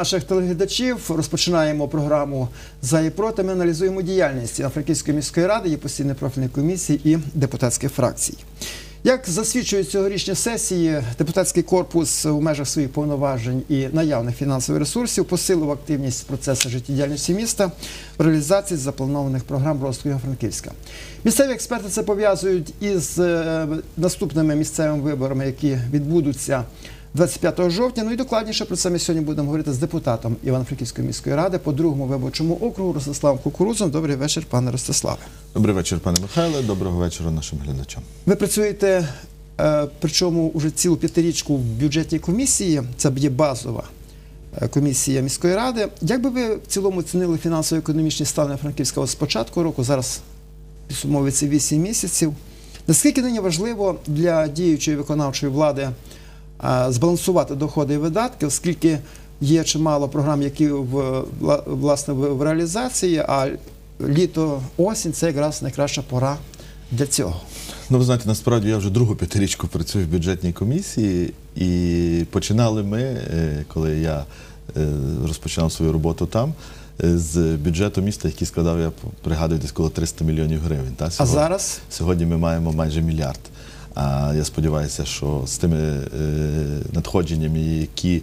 Наших телеглядачів. Розпочинаємо програму за і проти. Ми аналізуємо діяльність Франківської міської ради, її постійної профільної комісії і депутатських фракцій. Як засвідчують цьогорічні сесії, депутатський корпус у межах своїх повноважень і наявних фінансових ресурсів посилив активність процесу життєдіяльності міста в реалізації запланованих програм розвитку Івано-Франківська. Місцеві експерти це пов'язують із е, наступними місцевими виборами, які відбудуться 25 жовтня. Ну і докладніше про це ми сьогодні будемо говорити з депутатом Івано-Франківської міської ради по другому виборчому округу Ростиславом Кукурузом. Добрий вечір, пане Ростиславе. Добрий вечір, пане Михайле. Доброго вечора нашим глядачам. Ви працюєте, е, причому вже цілу п'ятирічку в бюджетній комісії. Це є базова е, комісія міської ради. Як би ви в цілому оцінили фінансово-економічний стан Франківського з початку року? Зараз підсумовується 8 місяців. Наскільки нині важливо для діючої виконавчої влади збалансувати доходи і видатки, оскільки є чимало програм, які в власне в реалізації, а літо осінь це якраз найкраща пора для цього. Ну, ви знаєте, насправді я вже другу п'ятирічку працюю в бюджетній комісії, і починали ми, е, коли я е, розпочинав свою роботу там, е, з бюджету міста, який складав, я пригадую, десь коло 300 мільйонів гривень. Та, А зараз Сьогодні ми маємо майже мільярд. А я сподіваюся, що з тими е, надходженнями, які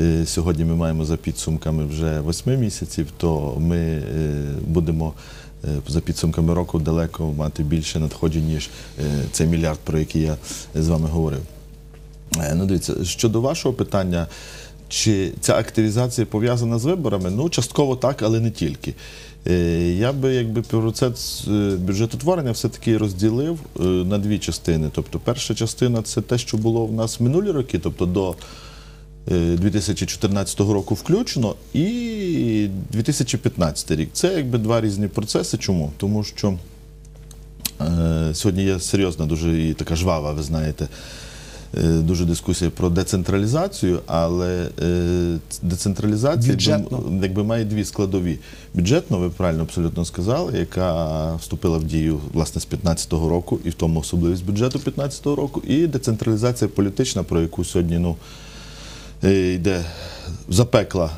е, сьогодні ми маємо за підсумками вже восьми місяців, то ми е, будемо за підсумками року далеко мати більше надходжень, ніж цей мільярд, про який я з вами говорив. Ну, дивіться, щодо вашого питання, чи ця активізація пов'язана з виборами? Ну, частково так, але не тільки. Е, Я би якби процес е, бюджетотворення все-таки розділив е, на дві частини. Тобто, перша частина це те, що було в нас минулі роки, тобто до е, 2014 року включно, і 2015 рік. Це якби два різні процеси. Чому? Тому що Е, Сьогодні є серйозна, дуже і така жвава, ви знаєте, дуже дискусія про децентралізацію, але е, децентралізація Бюджетно. якби, має дві складові. Бюджетно, ви правильно абсолютно сказали, яка вступила в дію власне з 2015 року, і в тому особливість бюджету 2015 року, і децентралізація політична, про яку сьогодні ну, е, йде запекла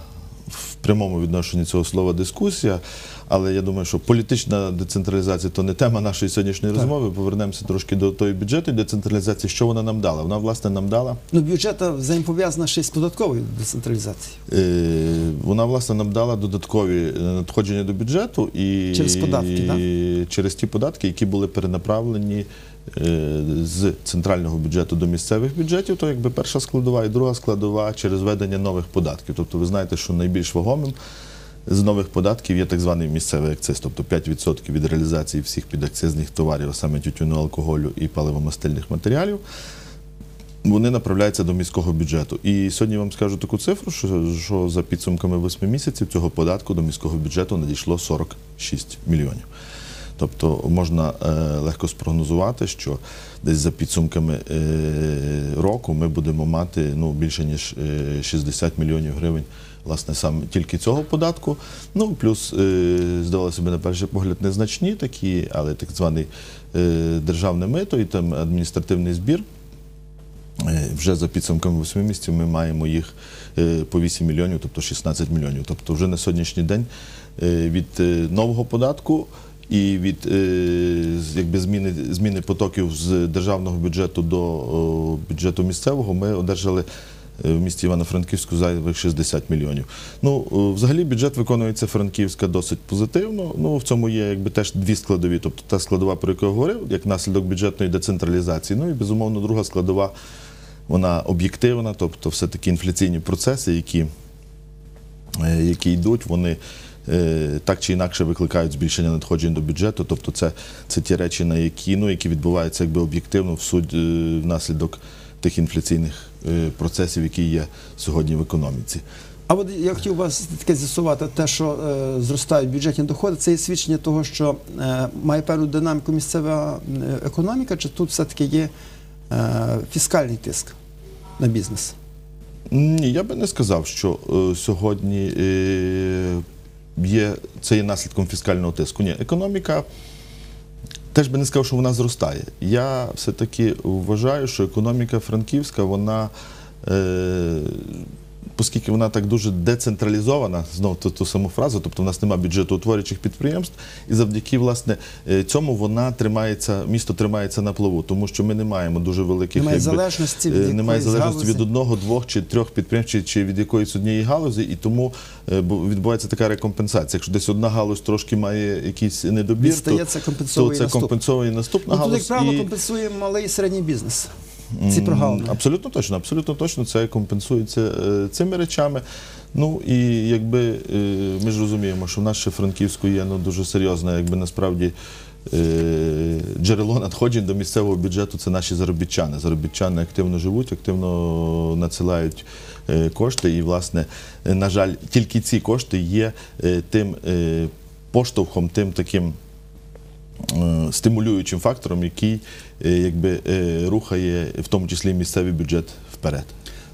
прямому відношенні цього слова дискусія. Але я думаю, що політична децентралізація то не тема нашої сьогоднішньої Так. розмови. Повернемося трошки до тої бюджетної децентралізації. Що вона нам дала? Вона власне нам дала. ну, бюджет взаємопов'язана ще з податковою децентралізацією. Е, Вона власне нам дала додаткові е, надходження до бюджету і Через податки, так? і через ті податки, які були перенаправлені з центрального бюджету до місцевих бюджетів. То якби перша складова і друга складова через введення нових податків. Тобто, ви знаєте, що найбільш вагомим з нових податків є так званий місцевий акциз, тобто 5% від реалізації всіх підакцизних товарів, а саме тютюну, алкоголю і паливомастильних матеріалів. Вони направляються до міського бюджету. І сьогодні вам скажу таку цифру, що, що за підсумками 8 місяців цього податку до міського бюджету надійшло 46 мільйонів. Тобто можна е, легко спрогнозувати, що десь за підсумками е, року ми будемо мати ну, більше ніж е, 60 мільйонів гривень. Власне, саме тільки цього податку. Ну, плюс, е, здавалося б, на перший погляд, незначні такі, але так званий е, державне мито і там адміністративний збір. Е, Вже за підсумками 8 місяців ми маємо їх е, по 8 мільйонів, тобто 16 мільйонів. Тобто вже на сьогоднішній день е, від е, нового податку і від е, якби зміни, зміни потоків з державного бюджету до бюджету місцевого ми одержали е, в місті Івано-Франківську зайвих 60 мільйонів. Ну, взагалі бюджет виконується Франківська досить позитивно. Ну, в цьому є якби теж дві складові. Тобто та складова, про яку я говорив, як наслідок бюджетної децентралізації. Ну і безумовно, друга складова, вона об'єктивна, тобто все-таки інфляційні процеси, які, е, які йдуть, вони. Е, Так чи інакше викликають збільшення надходжень до бюджету, тобто це, це ті речі, на які, ну, які відбуваються якби об'єктивно в суть е, внаслідок тих інфляційних е, процесів, які є сьогодні в економіці. А от я хотів вас таке з'ясувати, те, що е, зростають бюджетні доходи, це є свідчення того, що е, має певну динаміку місцева економіка, чи тут все-таки є е, фіскальний тиск на бізнес? Ні, я би не сказав, що е, сьогодні е, є, це є наслідком фіскального тиску. Ні, економіка теж би не сказав, що вона зростає. Я все-таки вважаю, що економіка франківська, вона е, оскільки вона так дуже децентралізована, знову ту, ту саму фразу, тобто в нас немає бюджетоутворюючих підприємств, і завдяки власне е, цьому вона тримається, місто тримається на плаву, тому що ми не маємо дуже великих Немає якби, залежності від е, немає якоїсь залежності від одного, двох чи трьох підприємств, чи, чи від якоїсь однієї галузі, і тому е, відбувається така рекомпенсація. Якщо десь одна галузь трошки має якийсь недобір, Відстає, то, це то компенсовує наступна. наступна Ну, тут, як правило, і- компенсує малий і середній бізнес. Ці прогалини. Абсолютно точно, абсолютно точно це компенсується е, цими речами. Ну і якби е, ми ж розуміємо, що в нас ще Франківську є ну, дуже серйозне, якби насправді. е, Джерело надходжень до місцевого бюджету це наші заробітчани. Заробітчани активно живуть, активно надсилають кошти. І, власне, на жаль, тільки ці кошти є тим поштовхом, тим таким стимулюючим фактором, який е, якби е, рухає в тому числі місцевий бюджет вперед.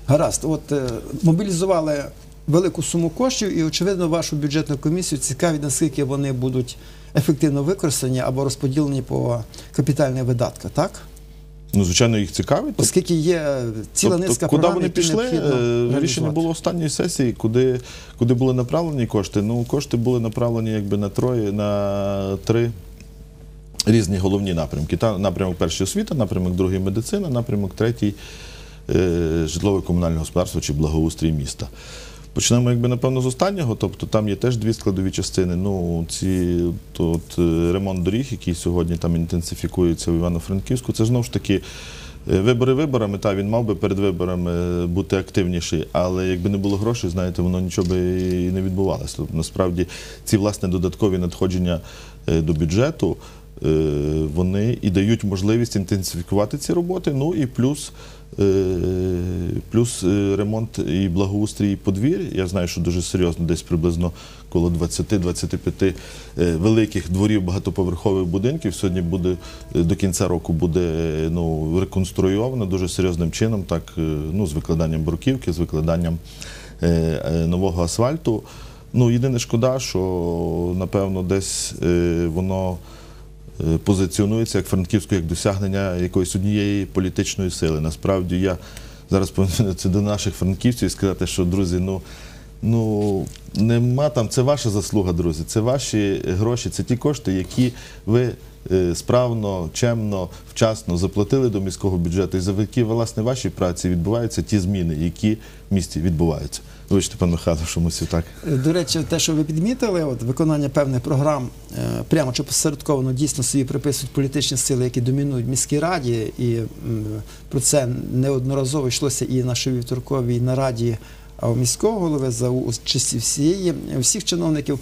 Гаразд, от е, мобілізували велику суму коштів, і очевидно, вашу бюджетну комісію цікавить, наскільки вони будуть ефективно використані або розподілені по капітальних видатках, так? Ну, звичайно, їх цікавить. Оскільки є ціла Тобто, низка куди програм, вони пішли? Е, Рішення було останньої сесії, куди, куди були направлені кошти. Ну, кошти були направлені якби на троє, на три різні головні напрямки. Напрямок перший освіта, напрямок другий медицина, напрямок третій е, житлове комунальне господарство чи благоустрій міста. Почнемо, якби напевно, з останнього. Тобто там є теж дві складові частини. Ну, ці то, е, ремонт доріг, який сьогодні там інтенсифікується в Івано-Франківську, це знову ж таки. е, Вибори виборами, та він мав би перед виборами бути активніший, але якби не було грошей, знаєте, воно нічого би і не відбувалося. Тобто, насправді, ці власне додаткові надходження до бюджету вони і дають можливість інтенсифікувати ці роботи. Ну і плюс, е, плюс е, ремонт і благоустрій подвір. Я знаю, що дуже серйозно, десь приблизно коло 20-25 е, великих дворів багатоповерхових будинків. Сьогодні буде е, до кінця року буде е, ну, реконструйовано дуже серйозним чином, так е, ну, з викладанням бруківки, з викладанням е, е, нового асфальту. Ну, єдине шкода, що напевно десь е, воно е, позиціонується як Франківську як досягнення якоїсь однієї політичної сили. Насправді я зараз повинен це до наших франківців і сказати, що друзі, ну. Ну, нема там, це ваша заслуга, друзі. Це ваші гроші, це ті кошти, які ви е, справно, чемно, вчасно заплатили до міського бюджету. І завдяки власне вашій праці відбуваються ті зміни, які в місті відбуваються. Вибачте, пан Михайло, що мусив так. До речі, те, що ви підмітили, от виконання певних програм е, прямо чи посередковано дійсно собі приписують політичні сили, які домінують в міській раді, і про це неодноразово йшлося і на Шевівторковій нараді а у міського голови за участі всієї всіх чиновників.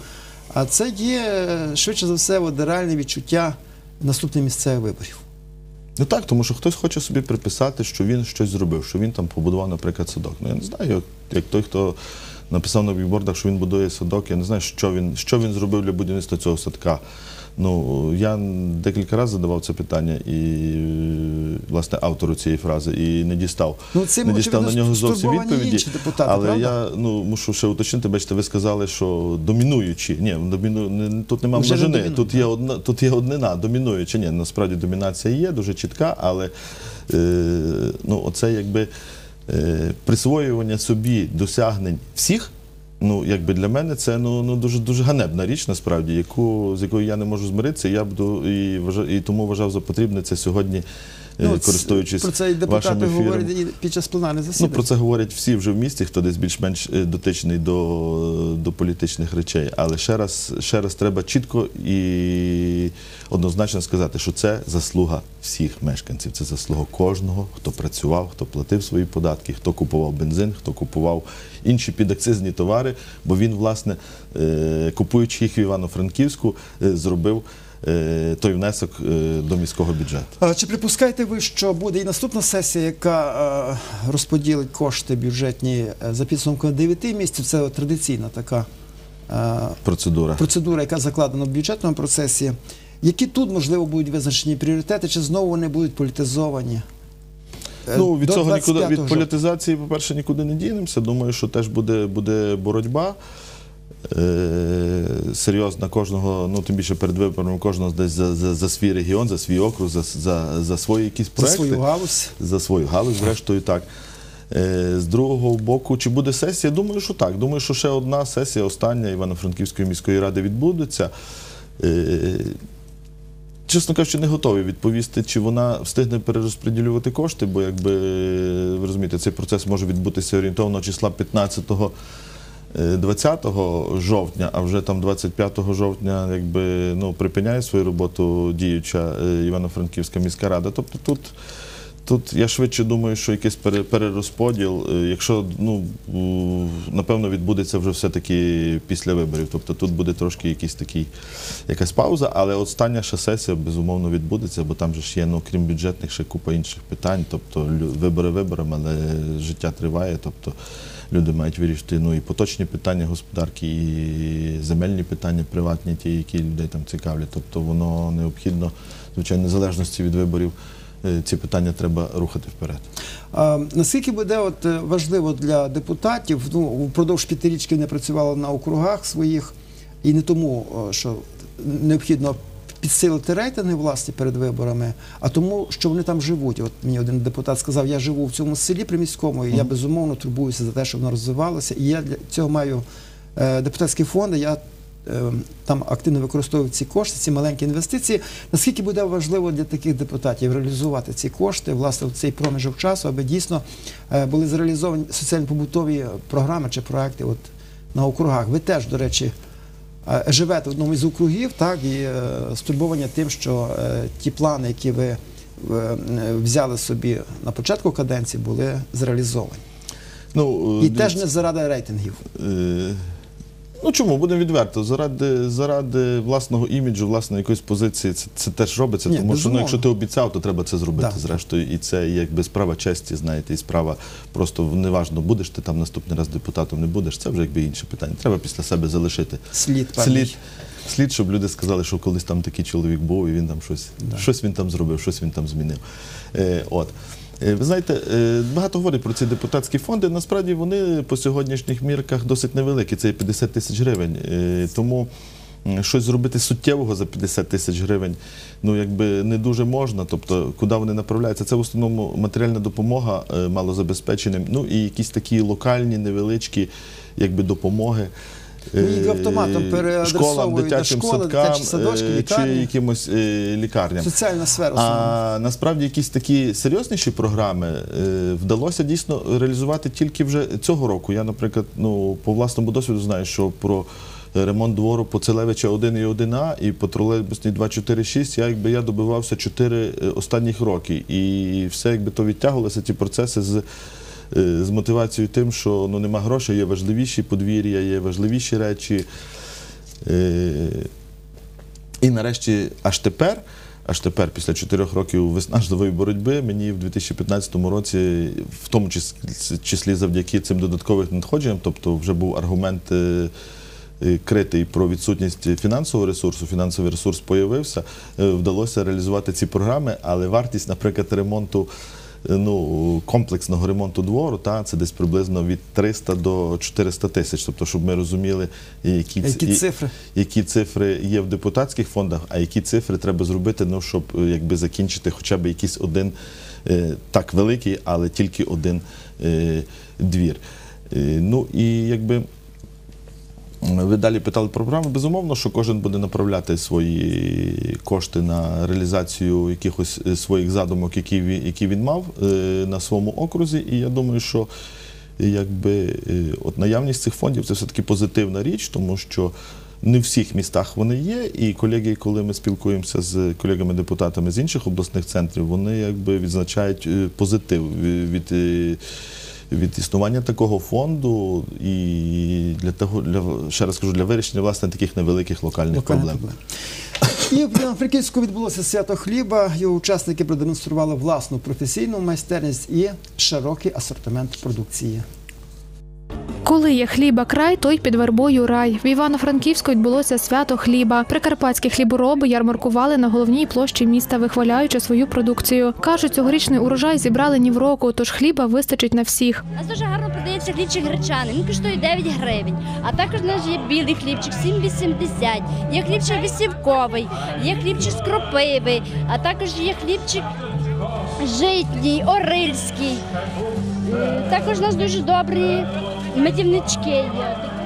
А це є е, швидше за все от, реальне відчуття наступних місцевих виборів. Ну так, тому що хтось хоче собі приписати, що він щось зробив, що він там побудував, наприклад, садок. Ну я не знаю, як, як той, хто написав на бікбордах, що він будує садок, я не знаю, що він, що він зробив для будівництва цього садка. Ну, я декілька разів задавав це питання і власне автору цієї фрази і не дістав. Ну, цим, не дістав на нього зовсім відповіді. інші депутати, але правда? я ну мушу ще уточнити, бачите, ви сказали, що домінуючі. Ні, доміну, тут немає Вже не тут є одна, тут є однина, домінуюча. Ні, насправді домінація є дуже чітка, але е, ну, оце якби е, присвоювання собі досягнень всіх. Ну, якби для мене це ну, ну дуже дуже ганебна річ, насправді, яку з якою я не можу змиритися. Я буду і і тому вважав за потрібне це сьогодні, е, от користуючись про це і вашим депутати ефіром. говорять і під час пленарних Ну, про це говорять всі вже в місті, хто десь більш-менш е, дотичний до, до політичних речей. Але ще раз, ще раз треба чітко і однозначно сказати, що це заслуга всіх мешканців. Це заслуга кожного, хто працював, хто платив свої податки, хто купував бензин, хто купував інші підакцизні товари. Бо він, власне, е, купуючи їх в Івано-Франківську, е, зробив е, той внесок е, до міського бюджету. Чи припускаєте ви, що буде і наступна сесія, яка е, розподілить кошти бюджетні е, за підсумком 9 місяців? Це традиційна така е, Процедура. процедура, яка закладена в бюджетному процесі. Які тут, можливо, будуть визначені пріоритети, чи знову вони будуть політизовані? Е, Ну, від до цього нікуди від політизації, по-перше, нікуди не дінемося. Думаю, що теж буде, буде боротьба. Е, серйозна кожного, ну тим більше перед виборами кожного десь за, за, за свій регіон, за свій округ, за, за, за свої якісь за свою галузь. за свою галузь, зрештою так. Е, З другого боку, чи буде сесія? Думаю, що так. Думаю, що ще одна сесія, остання Івано-Франківської міської ради відбудеться. Е, Чесно кажучи, не готовий відповісти, чи вона встигне перерозподілювати кошти, бо якби ви розумієте, цей процес може відбутися орієнтовно числа 15 е, 20 жовтня, а вже там 25 жовтня якби ну припиняє свою роботу діюча е, Івано-Франківська міська рада. Тобто тут. Тут я швидше думаю, що якийсь пере- перерозподіл, е, якщо ну напевно відбудеться вже все-таки після виборів. Тобто тут буде трошки якийсь такий, якась пауза, але остання ще сесія безумовно відбудеться, бо там же ж є, ну крім бюджетних, ще купа інших питань. Тобто вибори виборами, але життя триває. Тобто люди мають вирішити ну і поточні питання господарки, і земельні питання, приватні, ті, які людей там цікавлять. Тобто воно необхідно, звичайно, незалежності від виборів. е, Ці питання треба рухати вперед. А, наскільки буде от, е, важливо для депутатів, ну, впродовж п'ятирічки вони працювали на округах своїх, і не тому, що необхідно підсилити рейтинги власні перед виборами, а тому, що вони там живуть. От мені один депутат сказав, я живу в цьому селі приміському, і я безумовно турбуюся за те, щоб воно розвивалося. І я для цього маю е, депутатські фонди. Я е, там активно використовую ці кошти, ці маленькі інвестиції. Наскільки буде важливо для таких депутатів реалізувати ці кошти, власне, в цей проміжок часу, аби дійсно е, були зреалізовані соціально-побутові програми чи проекти от, на округах. Ви теж, до речі, живете в одному із округів, так, і е, стурбовані тим, що е, ті плани, які ви е, взяли собі на початку каденції, були зреалізовані. Ну, І дивіться. теж не заради рейтингів. Е, Ну чому будемо відверто? Заради, заради власного іміджу, власної якоїсь позиції, це, це теж робиться. Ні, тому що ну, якщо ти обіцяв, то треба це зробити. Да. Зрештою, і це якби справа честі, знаєте, і справа просто неважно, будеш ти там наступний раз депутатом, не будеш. Це вже якби інше питання. Треба після себе залишити Слід слід. Слід, щоб люди сказали, що колись там такий чоловік був, і він там щось, Да. щось він там зробив, щось він там змінив. Е, от. Е, Ви знаєте, е, багато говорять про ці депутатські фонди. Насправді вони по сьогоднішніх мірках досить невеликі. Це 50 тисяч гривень. Е, Тому щось зробити суттєвого за 50 тисяч гривень, ну якби не дуже можна. Тобто, куди вони направляються? Це в основному матеріальна допомога малозабезпеченим, ну і якісь такі локальні, невеличкі якби допомоги. Ну, їх Е, автоматом переадресовують школам, на дитячим школи, садкам дитячі садочки, е, лікарні. чи якимось е, лікарням. Соціальна сфера. основна. А насправді якісь такі серйозніші програми е, вдалося дійсно реалізувати тільки вже цього року. Я, наприклад, ну по власному досвіду знаю, що про ремонт двору по Целевича 1 і 1А і по тролейбусній 246 я якби я добивався 4 останніх роки. І все якби то відтягувалося ті процеси з. Е, З мотивацією тим, що ну нема грошей, є важливіші подвір'я, є важливіші речі. Е, і нарешті, аж тепер, аж тепер, після чотирьох років виснажливої боротьби, мені в 2015 році, в тому числі завдяки цим додатковим надходженням, тобто вже був аргумент. е, Критий про відсутність фінансового ресурсу, фінансовий ресурс появився, вдалося реалізувати ці програми, але вартість, наприклад, ремонту ну, комплексного ремонту двору, та, це десь приблизно від 300 до 400 тисяч. Тобто, щоб ми розуміли, які, Які цифри? які цифри є в депутатських фондах, а які цифри треба зробити, ну, щоб е, якби закінчити хоча б якийсь один е, так великий, але тільки один е, двір. Ну і якби. Ви далі питали про програму. Безумовно, що кожен буде направляти свої кошти на реалізацію якихось е, своїх задумок, які він, мав е, на своєму окрузі. І я думаю, що якби е, от наявність цих фондів це все-таки позитивна річ, тому що не в всіх містах вони є. І колеги, коли ми спілкуємося з колегами-депутатами з інших обласних центрів, вони якби відзначають позитив від. Від існування такого фонду і для того, для ще раз кажу, для вирішення власне таких невеликих локальних Локальна проблем. І в Івано-Франківську відбулося свято хліба. Його учасники продемонстрували власну професійну майстерність і широкий асортимент продукції. Коли є хліба край, то й під вербою рай. В Івано-Франківську відбулося свято хліба. Прикарпатські хлібороби ярмаркували на головній площі міста, вихваляючи свою продукцію. Кажуть, цьогорічний урожай зібрали ні в року, тож хліба вистачить на всіх. У нас дуже гарно продається хлібчик гречаний, він коштує 9 гривень. А також у нас є білий хлібчик 7,80, є хлібчик висівковий, є хлібчик з кропиви, а також є хлібчик житній, орильський. Також у нас дуже добрі медівнички є. Такі.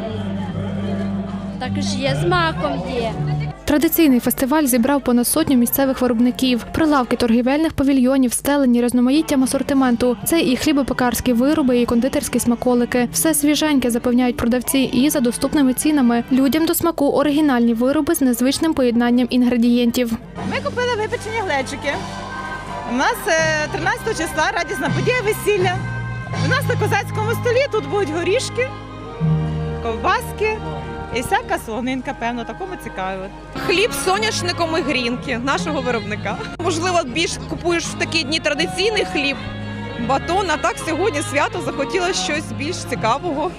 Також є з маком є. Традиційний фестиваль зібрав понад сотню місцевих виробників. Прилавки торгівельних павільйонів стелені різноманіттям асортименту. Це і хлібопекарські вироби, і кондитерські смаколики. Все свіженьке запевняють продавці і за доступними цінами. Людям до смаку оригінальні вироби з незвичним поєднанням інгредієнтів. Ми купили випечені глечики. У нас е, 13 числа радісна подія весілля. У нас на козацькому столі тут будуть горішки, ковбаски і всяка солонинка, певно, такому цікаво. Хліб з соняшником і грінки нашого виробника. Можливо, більш купуєш в такі дні традиційний хліб, батон, а так сьогодні свято захотілося щось більш цікавого.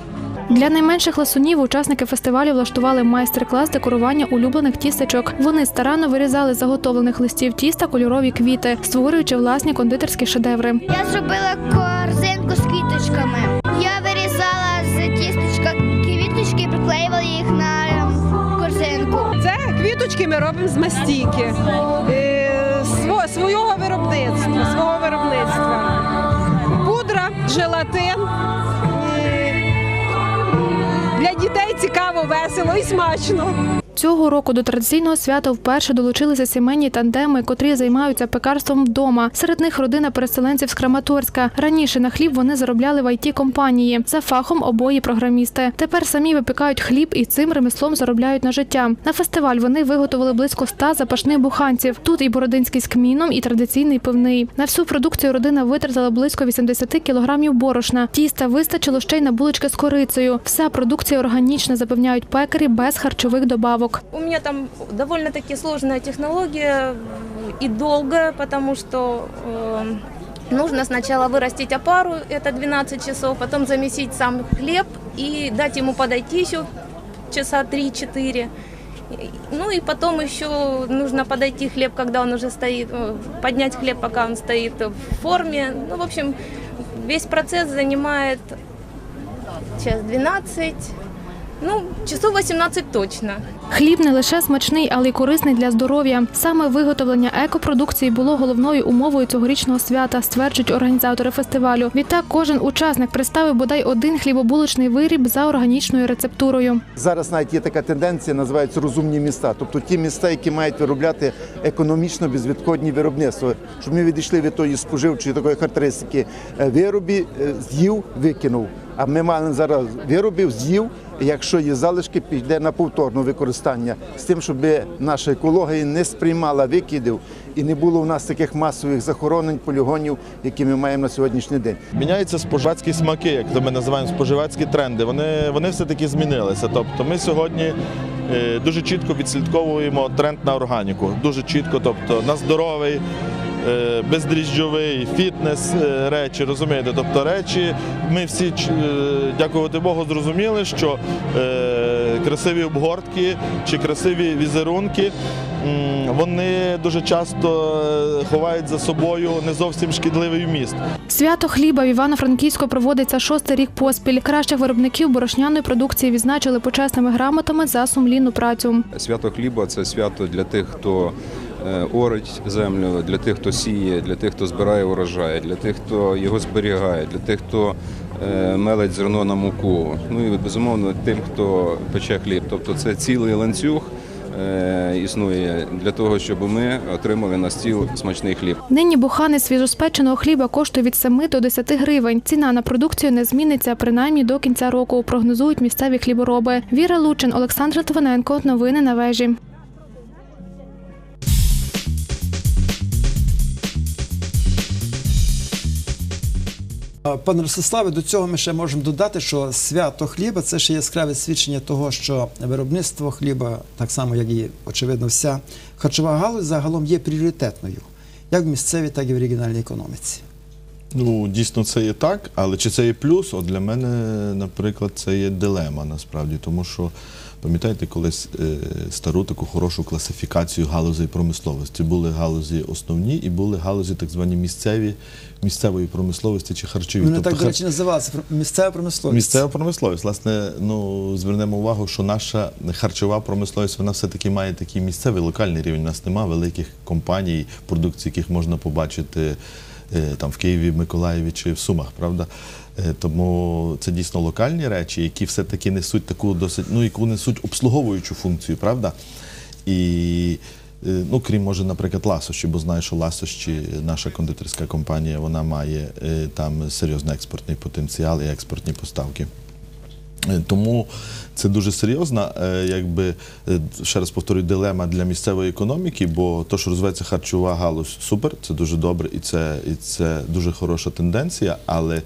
Для найменших ласунів учасники фестивалю влаштували майстер-клас декорування улюблених тістечок. Вони старанно вирізали заготовлених листів тіста кольорові квіти, створюючи власні кондитерські шедеври. Я зробила корзинку з квіточками. Я вирізала з тістечка квіточки і приклеювала їх на корзинку. Це квіточки ми робимо з мастійки е, свого виробництва, свого виробництва. Пудра, желатин. Цікаво, весело і смачно. Цього року до традиційного свята вперше долучилися сімейні тандеми, котрі займаються пекарством вдома. Серед них родина переселенців з Краматорська. Раніше на хліб вони заробляли в it компанії За фахом обої програмісти. Тепер самі випікають хліб і цим ремеслом заробляють на життя. На фестиваль вони виготовили близько 100 запашних буханців. Тут і бородинський з кміном, і традиційний пивний. На всю продукцію родина витратила близько 80 кілограмів борошна. Тіста вистачило ще й на булочки з корицею. Вся продукція органічна, запевняють пекарі без харчових добавок. У меня там довольно-таки сложная технология и долгая, потому что э, нужно сначала вырастить опару, это 12 часов, потом замесить сам хлеб и дать ему подойти еще часа 3-4. И- Ну и потом еще нужно подойти хлеб, когда он уже стоит, э, поднять хлеб, пока он стоит в форме. Ну, в общем, весь процесс занимает час 12, ну, часов 18 точно. Хліб не лише смачний, але й корисний для здоров'я. Саме виготовлення екопродукції було головною умовою цьогорічного свята, стверджують організатори фестивалю. Відтак кожен учасник представив бодай один хлібобулочний виріб за органічною рецептурою. Зараз навіть є така тенденція, називається розумні міста, тобто ті міста, які мають виробляти економічно безвідходні виробництва, щоб ми відійшли від тої споживчої такої характеристики е, виробі, е, з'їв, викинув. А ми маємо зараз виробів, з'їв, якщо є залишки, піде на повторне використання з тим, щоб наша екологія не сприймала викидів і не було у нас таких масових захоронень, полігонів, які ми маємо на сьогоднішній день. Міняються споживацькі смаки, як ми називаємо споживацькі тренди. Вони, вони все-таки змінилися. Тобто ми сьогодні е, дуже чітко відслідковуємо тренд на органіку. Дуже чітко, тобто на здоровий, бездріжджовий, фітнес е, речі, розумієте? Тобто речі, ми всі, е, дякувати Богу, зрозуміли, що е, красиві обгортки чи красиві візерунки. Вони дуже часто е, ховають за собою не зовсім шкідливий вміст. Свято хліба в Івано-Франківську проводиться шостий рік поспіль. Кращих виробників борошняної продукції відзначили почесними грамотами за сумлінну працю. Свято хліба це свято для тих, хто е, орить землю, для тих, хто сіє, для тих, хто збирає урожай, для тих, хто його зберігає, для тих, хто е, мелить зерно на муку. Ну і безумовно тим, хто пече хліб. Тобто це цілий ланцюг. е, Існує для того, щоб ми отримали на стіл смачний хліб. Нині бухани свіжоспеченого хліба коштує від 7 до 10 гривень. Ціна на продукцію не зміниться принаймні до кінця року. Прогнозують місцеві хлібороби. Віра Лучин, Олександр Литвиненко. Новини на вежі. Пане Ростиславе, до цього ми ще можемо додати, що свято хліба це ще яскраве свідчення того, що виробництво хліба, так само як і очевидно, вся харчова галузь загалом є пріоритетною, як в місцевій, так і в регіональній економіці. Ну, дійсно, це є так, але чи це є плюс? От для мене, наприклад, це є дилема насправді, тому що пам'ятаєте колись е, стару таку хорошу класифікацію галузей промисловості. Були галузі основні і були галузі так звані місцеві, місцевої промисловості чи харчові. Вони Тобто так, до речі, називалися місцева промисловість. Місцева промисловість. Власне, ну звернемо увагу, що наша харчова промисловість вона все-таки має такий місцевий локальний рівень. У нас немає великих компаній, продукції, яких можна побачити е, там в Києві, Миколаєві чи в Сумах, правда? Е, Тому це дійсно локальні речі, які все-таки несуть таку досить, ну, яку несуть обслуговуючу функцію, правда? І е, ну, крім може, наприклад, ласощі, бо знаю, що ласощі, наша кондитерська компанія, вона має е, там серйозний експортний потенціал і експортні поставки. Е, Тому це дуже серйозна, е, якби е, ще раз повторюю, дилема для місцевої економіки, бо то, що розвивається харчова галузь, супер, це дуже добре і це, і це дуже хороша тенденція, але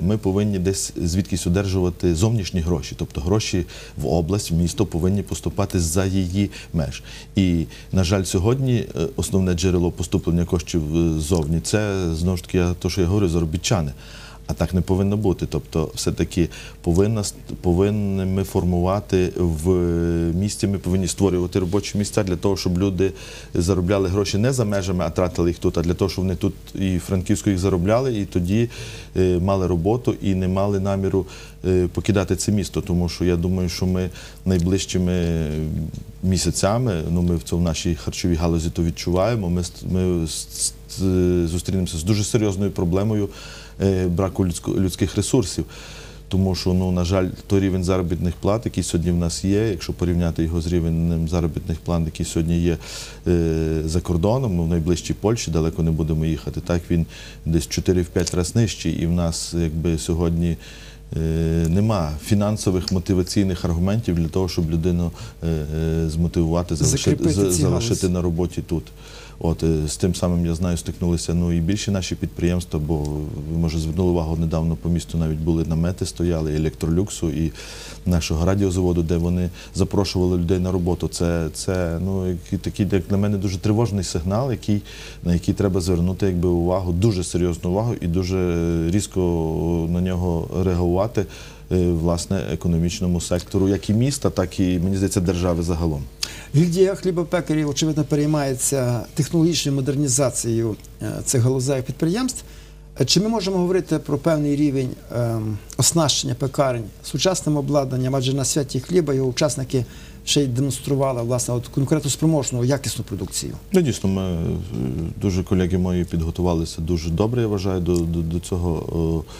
ми повинні десь звідкись одержувати зовнішні гроші, тобто гроші в область, в місто повинні поступати за її меж. І, на жаль, сьогодні основне джерело поступлення коштів ззовні це знову ж таки то, що я говорю, заробітчани. А так не повинно бути. Тобто, все-таки повинна повинні ми формувати в місті. Ми повинні створювати робочі місця для того, щоб люди заробляли гроші не за межами, а тратили їх тут, а для того, щоб вони тут і Франківську їх заробляли, і тоді е, мали роботу і не мали наміру е, покидати це місто. Тому що я думаю, що ми найближчими місяцями, ну ми в цьому в нашій харчовій галузі то відчуваємо. Ми, ми зустрінемося з дуже серйозною проблемою е, браку людських ресурсів. Тому що, ну, на жаль, той рівень заробітних плат, який сьогодні в нас є, якщо порівняти його з рівнем заробітних плат, який сьогодні є е, за кордоном, ми в найближчій Польщі далеко не будемо їхати. Так він десь 4-5 разів нижчий, і в нас якби сьогодні. е, Нема фінансових мотиваційних аргументів для того, щоб людину е, е, змотивувати залишити, за- залишити на роботі тут. От е, з тим самим я знаю, стикнулися ну і більші наші підприємства, бо ви може звернули увагу недавно по місту навіть були намети, стояли електролюксу і нашого радіозаводу, де вони запрошували людей на роботу. Це, це ну такий, як для мене, дуже тривожний сигнал, який на який треба звернути якби увагу, дуже серйозну увагу і дуже різко на нього реагувати. е, Власне, економічному сектору, як і міста, так і мені здається, держави загалом. Гільдія хлібопекарів, очевидно, переймається технологічною модернізацією е, цих галузевих підприємств. Е, Чи ми можемо говорити про певний рівень ем, оснащення пекарень сучасним обладнанням, адже на святі хліба його учасники ще й демонстрували власне от конкретно спроможну якісну продукцію? Ну, дійсно, ми е, дуже колеги мої підготувалися дуже добре, я вважаю, до, до, до цього. е,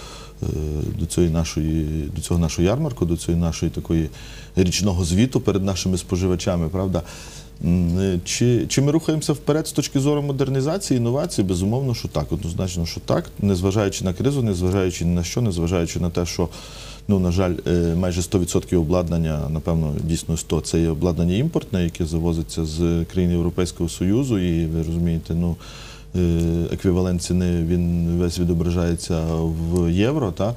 До цієї нашої до цього нашого ярмарку, до цієї нашої такої річного звіту перед нашими споживачами, правда. Е, Чи, чи ми рухаємося вперед з точки зору модернізації, інновацій? Безумовно, що так. Однозначно, що так, незважаючи на кризу, незважаючи на що, незважаючи на те, що ну, на жаль, е, майже 100% обладнання, напевно, дійсно 100, це є обладнання імпортне, яке завозиться з країн Європейського Союзу, і ви розумієте, ну. Е, Еквівалент ціни він весь відображається в євро, та?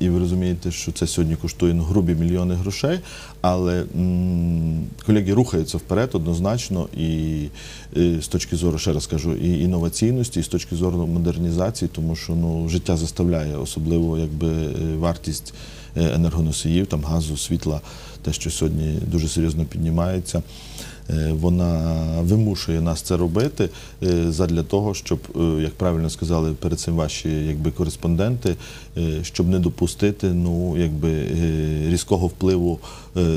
І ви розумієте, що це сьогодні коштує ну, грубі мільйони грошей, але м, колеги рухаються вперед однозначно і, і з точки зору, ще раз кажу, і інноваційності, і з точки зору модернізації, тому що ну, життя заставляє, особливо якби е, вартість е, енергоносіїв, там газу, світла, те, що сьогодні дуже серйозно піднімається. Е, Вона вимушує нас це робити е, задля того, щоб, е, як правильно сказали перед цим ваші якби, кореспонденти, щоб не допустити ну, якби, різкого впливу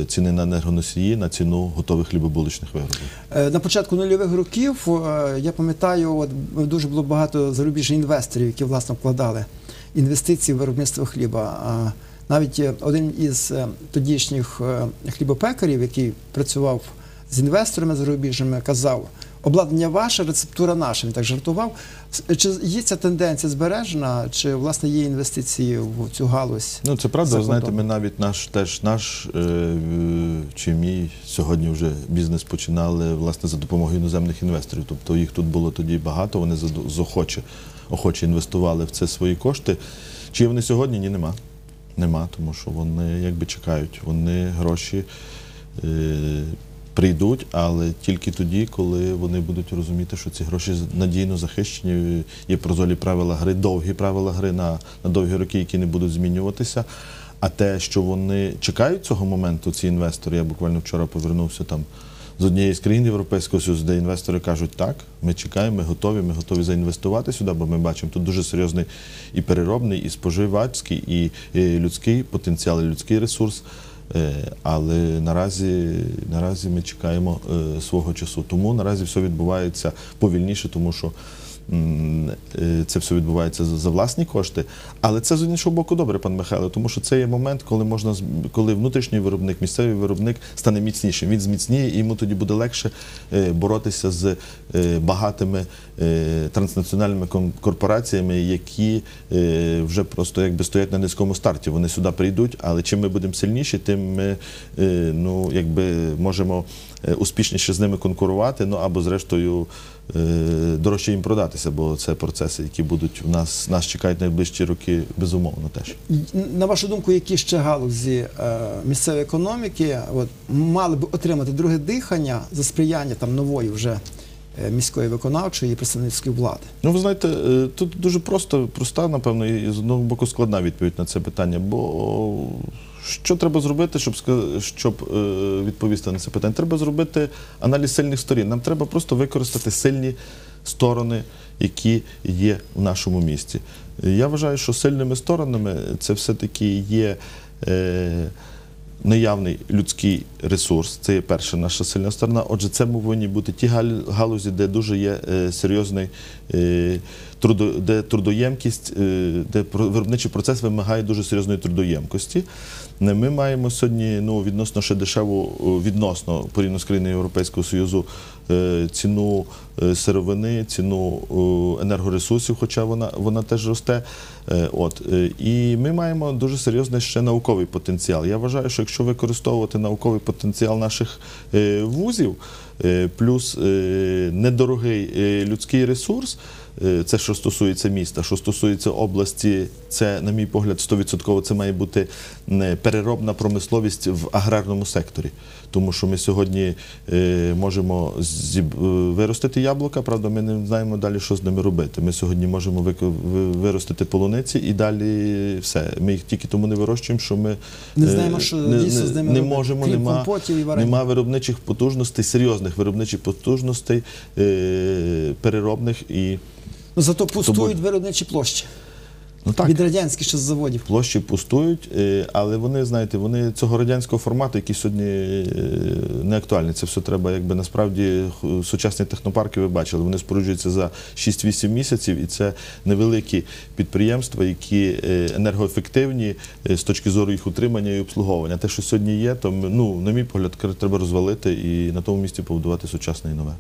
ціни на енергоносії на ціну готових хлібобуличних виробів. На початку нульових років я пам'ятаю, дуже було багато зарубіжних інвесторів, які власне вкладали інвестиції в виробництво хліба. Навіть один із тодішніх хлібопекарів, який працював з інвесторами зарубіжними, казав: обладнання ваше, рецептура наша. Він так жартував. Чи є ця тенденція збережена, чи власне є інвестиції в цю галузь? Ну це правда. Знаєте, ми навіть наш теж наш е, чи мій сьогодні вже бізнес починали власне за допомогою іноземних інвесторів. Тобто їх тут було тоді багато. Вони захоче охоче інвестували в це свої кошти. Чи вони сьогодні? Ні, нема. Нема, тому що вони якби чекають. Вони гроші е, прийдуть, але тільки тоді, коли вони будуть розуміти, що ці гроші надійно захищені. Є прозорі правила гри, довгі правила гри на, на довгі роки, які не будуть змінюватися. А те, що вони чекають цього моменту, ці інвестори, я буквально вчора повернувся там з однієї з країн Європейського Союзу, де інвестори кажуть, так, ми чекаємо, ми готові, ми готові заінвестувати сюди, бо ми бачимо тут дуже серйозний і переробний, і споживацький, і, людський потенціал, і людський ресурс. Е, Але наразі, наразі ми чекаємо е, свого часу. Тому наразі все відбувається повільніше, тому що е, це все відбувається за, власні кошти. Але це з іншого боку добре, пан Михайло, тому що це є момент, коли можна коли внутрішній виробник, місцевий виробник стане міцнішим. Він зміцніє, і йому тоді буде легше боротися з багатими транснаціональними кон- корпораціями, які е, вже просто якби стоять на низькому старті. Вони сюди прийдуть, але чим ми будемо сильніші, тим ми е, ну, якби можемо е, успішніше з ними конкурувати, ну або зрештою е, дорожче їм продатися, бо це процеси, які будуть в нас нас чекають найближчі роки, безумовно теж. На вашу думку, які ще галузі е, місцевої економіки от, мали б отримати друге дихання за сприяння там нової вже е, міської виконавчої і представницької влади? Ну, ви знаєте, е, тут дуже просто, проста, напевно, і з одного боку складна відповідь на це питання. Бо що треба зробити, щоб щоб е, відповісти на це питання? Треба зробити аналіз сильних сторін. Нам треба просто використати сильні сторони, які є в нашому місті. Я вважаю, що сильними сторонами це все-таки є. Е, наявний людський ресурс, це є перша наша сильна сторона. Отже, це повинні бути ті гал- галузі, де дуже є е, серйозний е, де трудоємкість, е, де виробничий процес вимагає дуже серйозної трудоємкості. Ми маємо сьогодні ну, відносно ще дешеву, відносно порівняно з країною Європейського Союзу е, ціну е, сировини, ціну енергоресурсів, хоча вона, вона теж росте. Е, От, е, і ми маємо дуже серйозний ще науковий потенціал. Я вважаю, що якщо використовувати науковий потенціал наших е, вузів, е, плюс е, недорогий е, людський ресурс, е, це що стосується міста, що стосується області, це, на мій погляд, 100% це має бути переробна промисловість в аграрному секторі. Тому що ми сьогодні е, можемо е, виростити яблука, правда, ми не знаємо далі, що з ними робити. Ми сьогодні можемо виростити полуниці і далі все. Ми їх тільки тому не вирощуємо, що ми Не е, знаємо, що не, дійсно з ними не можемо, нема, нема виробничих потужностей, серйозних виробничих потужностей, е, переробних і Ну, зато пустують виробничі площі ну так. від радянських ще заводів. Площі пустують, е, але вони, знаєте, вони цього радянського формату, який сьогодні е, не актуальний. Це все треба, якби насправді сучасні технопарки, ви бачили, вони споруджуються за 6-8 місяців, і це невеликі підприємства, які е, енергоефективні з точки зору їх утримання і обслуговування. Те, що сьогодні є, то ну, на мій погляд, треба розвалити і на тому місці побудувати сучасне і нове.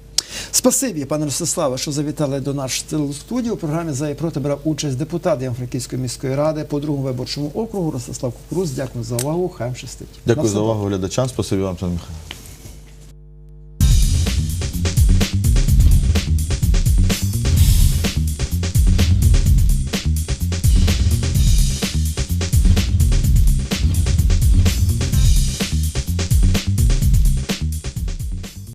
Спасибі, пане Ростиславе, що завітали до нашої студії. У програмі «За і проти» брав участь депутат Івано-Франківської міської ради по другому виборчому округу Ростислав Кукуруз. Дякую за увагу. Хай вам щастить. Дякую за увагу глядачам. Спасибі вам, пане Михайло.